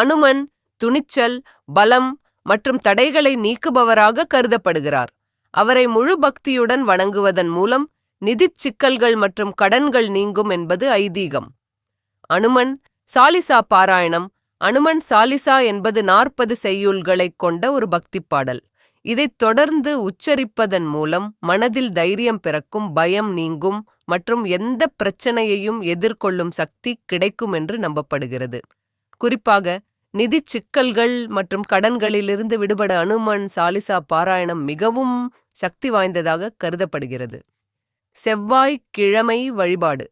அனுமன் துணிச்சல் பலம் மற்றும் தடைகளை நீக்குபவராக கருதப்படுகிறார். அவரை முழு பக்தியுடன் வணங்குவதன் மூலம் நிதிச் சிக்கல்கள் மற்றும் கடன்கள் நீங்கும் என்பது ஐதீகம். அனுமன் சாலிசா பாராயணம். அனுமன் சாலிசா என்பது நாற்பது செய்யுள்களைக் கொண்ட ஒரு பக்திப் பாடல் இதைத் தொடர்ந்து உச்சரிப்பதன் மூலம் மனதில் தைரியம் பிறக்கும் பயம் நீங்கும் மற்றும் எந்த பிரச்சனையையும் எதிர்கொள்ளும் சக்தி கிடைக்கும் என்று நம்பப்படுகிறது. குறிப்பாக நிதிச் சிக்கல்கள் மற்றும் கடன்களிலிருந்து விடுபட அனுமன் சாலிசா பாராயணம் மிகவும் சக்தி வாய்ந்ததாக கருதப்படுகிறது. செவ்வாய் கிழமை வழிபாடு.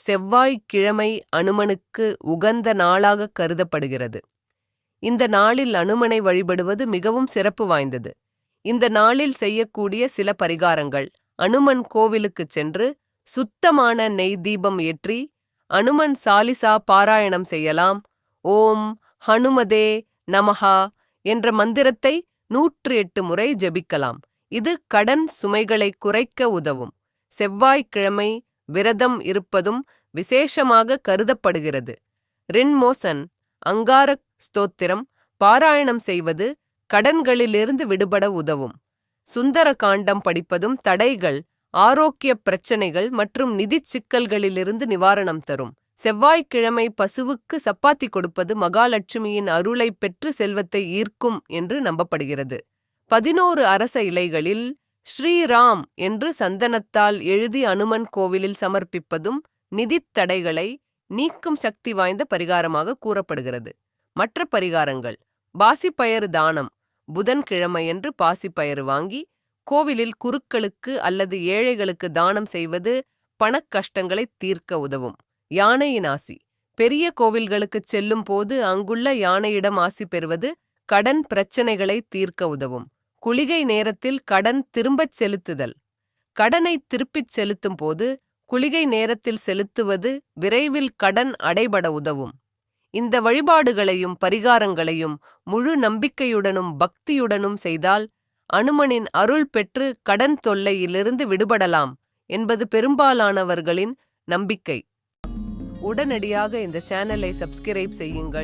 செவ்வாய் கிழமை அனுமனுக்கு உகந்த நாளாக கருதப்படுகிறது. இந்த நாளில் அனுமனை வழிபடுவது மிகவும் சிறப்பு வாய்ந்தது. இந்த நாளில் செய்யக்கூடிய சில பரிகாரங்கள். அனுமன் கோவிலுக்குச் சென்று சுத்தமான நெய் தீபம் ஏற்றி அனுமன் சாலிசா பாராயணம் செய்யலாம். ஓம் ஹனுமதே நமஹா என்ற மந்திரத்தை நூற்று எட்டு முறை ஜெபிக்கலாம். இது கடன் சுமைகளை குறைக்க உதவும். செவ்வாய்க்கிழமை விரதம் இருப்பதும் விசேஷமாக கருதப்படுகிறது. ரின்மோசன் அங்காரக் ஸ்தோத்திரம் பாராயணம் செய்வது கடன்களிலிருந்து விடுபட உதவும். சுந்தர காண்டம் படிப்பதும் தடைகள் ஆரோக்கிய பிரச்சனைகள் மற்றும் நிதிச் சிக்கல்களிலிருந்து நிவாரணம் தரும். செவ்வாய்க்கிழமை பசுவுக்கு சப்பாத்தி கொடுப்பது மகாலட்சுமியின் அருளை பெற்று செல்வத்தை ஈர்க்கும் என்று நம்பப்படுகிறது. பதினோரு அரச இலைகளில் ஸ்ரீராம் என்று சந்தனத்தால் எழுதி அனுமன் கோவிலில் சமர்ப்பிப்பதும் நிதித் தடைகளை நீக்கும் சக்தி வாய்ந்த பரிகாரமாக கூறப்படுகிறது. மற்ற பரிகாரங்கள் பாசிப்பயறு தானம் புதன்கிழமையன்று பாசிப்பயறு வாங்கி கோவிலில் குருக்களுக்கு அல்லது ஏழைகளுக்கு தானம் செய்வது பணக் கஷ்டங்களை தீர்க்க உதவும். யானையின் ஆசி பெரிய கோவில்களுக்குச் செல்லும் போது அங்குள்ள யானையிடம் ஆசி பெறுவது கடன் பிரச்சனைகளை தீர்க்க உதவும். குளிகை நேரத்தில் கடன் திரும்பச் செலுத்துதல். கடனை திருப்பிச் செலுத்தும் போது குளிகை நேரத்தில் செலுத்துவது விரைவில் கடன் அடைபட உதவும். இந்த வழிபாடுகளையும் பரிகாரங்களையும் முழு நம்பிக்கையுடனும் பக்தியுடனும் செய்தால் அனுமனின் அருள் பெற்று கடன் தொல்லையிலிருந்து விடுபடலாம் என்பது பெரும்பாலானவர்களின் நம்பிக்கை. உடனடியாக இந்த சேனலை சப்ஸ்கிரைப் செய்யுங்கள்.